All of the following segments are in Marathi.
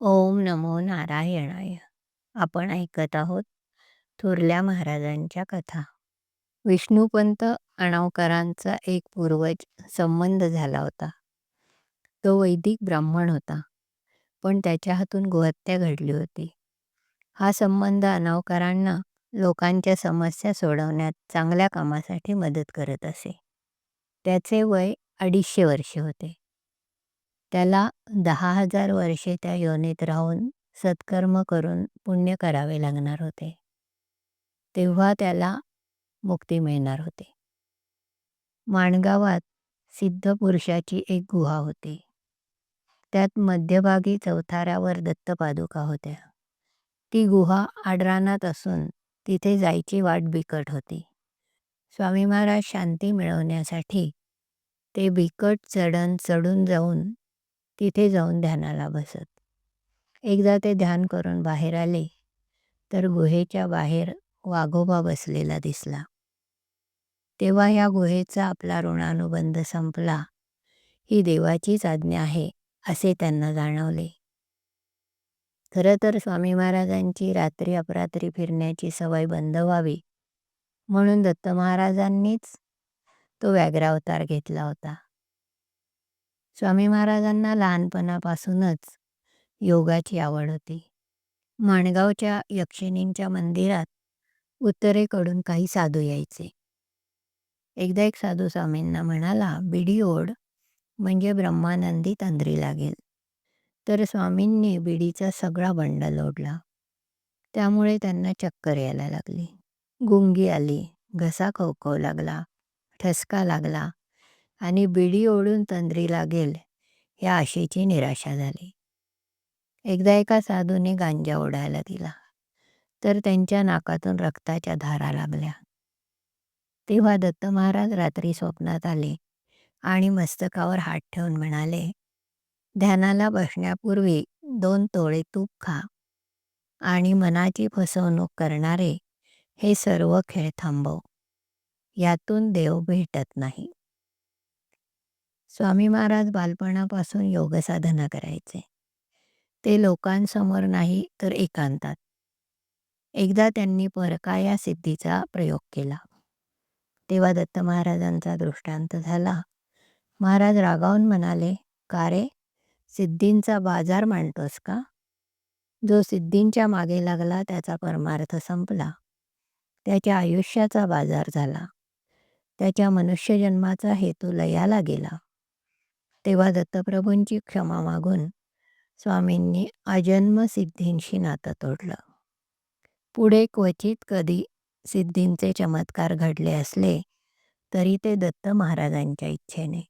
ओम नमो नारायणाय. आपण ऐकत आहोत थोरल्या महाराजांच्या कथा. विष्णुपंत अणावकरांचा एक पूर्वज संबंध झाला होता. तो वैदिक ब्राह्मण होता पण त्याच्या हातून गोहत्या घडली होती. हा संबंध अनावकरांना लोकांच्या समस्या सोडवण्यात चांगल्या कामासाठी मदत करत असे. त्याचे वय अडीचशे वर्षे होते. त्याला दहा हजार वर्षे त्या योनीत राहून सत्कर्म करून पुण्य करावे लागणार होते. तेव्हा त्याला मुक्ती मिळणार होते. माणगावात सिद्ध पुरुषाची एक गुहा होती. त्यात मध्यभागी चौथाऱ्यावर दत्तपादुका होत्या. ती गुहा आडरानात असून तिथे जायची वाट बिकट होती. स्वामी महाराज शांती मिळवण्यासाठी ते बिकट चढण चढून जाऊन तिथे जाऊन ध्यानाला बसत. एकदा ते ध्यान करून बाहेर आले तर गुहेच्या बाहेर वाघोबा बसलेला दिसला. तेव्हा या गुहेचा आपला ऋणानुबंध संपला. ही देवाचीच आज्ञा आहे असे त्यांना जाणवले. खरं तर स्वामी महाराजांची रात्री अपरात्री फिरण्याची सवय बंद व्हावी म्हणून दत्त महाराजांनीच तो व्याघ्रावतार घेतला होता. स्वामी महाराजांना लहानपणापासूनच योगाची आवड होती. माणगावच्या यक्षिणींच्या मंदिरात उत्तरेकडून काही साधू यायचे. एकदा एक साधू स्वामींना म्हणाला बिडी ओढ म्हणजे ब्रह्मानंदी तंद्री लागेल. तर स्वामींनी बिडीचा सगळा बंडल ओढला. त्यामुळे त्यांना चक्कर यायला लागली. गुंगी आली घसा खवखव लागला ठसका लागला आणि बिडी ओढून तंद्री लागेल या आशेची निराशा झाली. एकदा एका साधूने गांजा ओढायला दिला. तर त्यांच्या नाकातून रक्ताच्या धारा लागल्या. तेव्हा दत्त महाराज रात्री स्वप्नात आले आणि मस्तकावर हात ठेवून म्हणाले ध्यानाला बसण्यापूर्वी दोन तोळे तूप खा आणि मनाची फसवणूक करणारे हे सर्व खेळ थांबव. यातून देव भेटत नाही. स्वामी महाराज बालपणापासून योगसाधना करायचे. ते लोकांसमोर नाही तर एकांतात. एकदा त्यांनी परकाया सिद्धीचा प्रयोग केला. तेव्हा दत्त महाराजांचा दृष्टांत झाला. महाराज रागावून म्हणाले का रे? सिद्धींचा बाजार मांडतोस का? जो सिद्धींच्या मागे लागला त्याचा परमार्थ संपला. त्याच्या आयुष्याचा बाजार झाला. त्याच्या मनुष्यजन्माचा हेतू लयाला गेला. तेव्हा दत्तप्रभूंची क्षमा मागून स्वामींनी अजन्म सिद्धींशी नातं तोडलं. पुढे क्वचित कधी सिद्धींचे चमत्कार घडले असले तरी ते दत्त महाराजांच्या इच्छेने.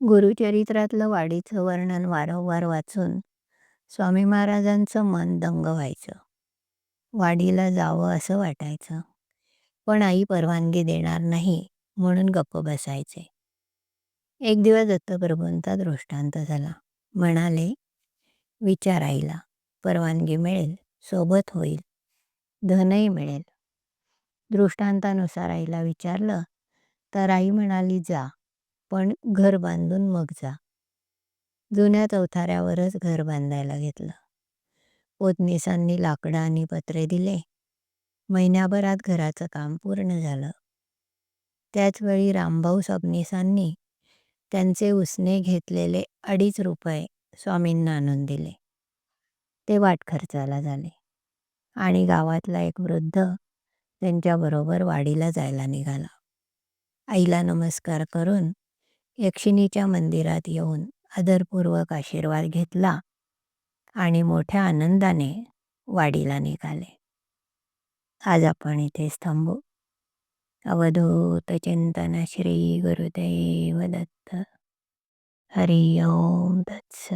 गुरुचरित्रातलं वाडीचं वर्णन वारंवार वाचून स्वामी महाराजांचं मन दंग व्हायचं. वाडीला जावं असं वाटायचं पण आई परवानगी देणार नाही म्हणून गप्प बसायचे. एक दिवस दत्तप्रभूंचा दृष्टांत झाला. म्हणाले विचार आईला परवानगी मिळेल सोबत होईल धनही मिळेल. दृष्टांतानुसार आईला विचारलं तर आई म्हणाली जा पण घर बांधून मग जा. जुन्या चौथाऱ्यावरच घर बांधायला घेतलं. पोतनीसांनी लाकडं आणि पत्रे दिले. महिन्याभरात घराचं काम पूर्ण झालं. त्याचवेळी रामभाऊ सबनिसांनी त्यांचे उसने घेतलेले अडीच रुपये स्वामींना आणून दिले. ते वाट खर्चाला झाले. आणि गावातला एक वृद्ध त्यांच्याबरोबर वाडीला जायला निघाला. आईला नमस्कार करून यक्षिणीच्या मंदिरात येऊन आदरपूर्वक आशीर्वाद घेतला आणि मोठ्या आनंदाने वाडीला निघाले. आज आपण इथेच थांबू. अवधूत चिंतन श्री गुरुदेव दत्त हरि ओम दत्स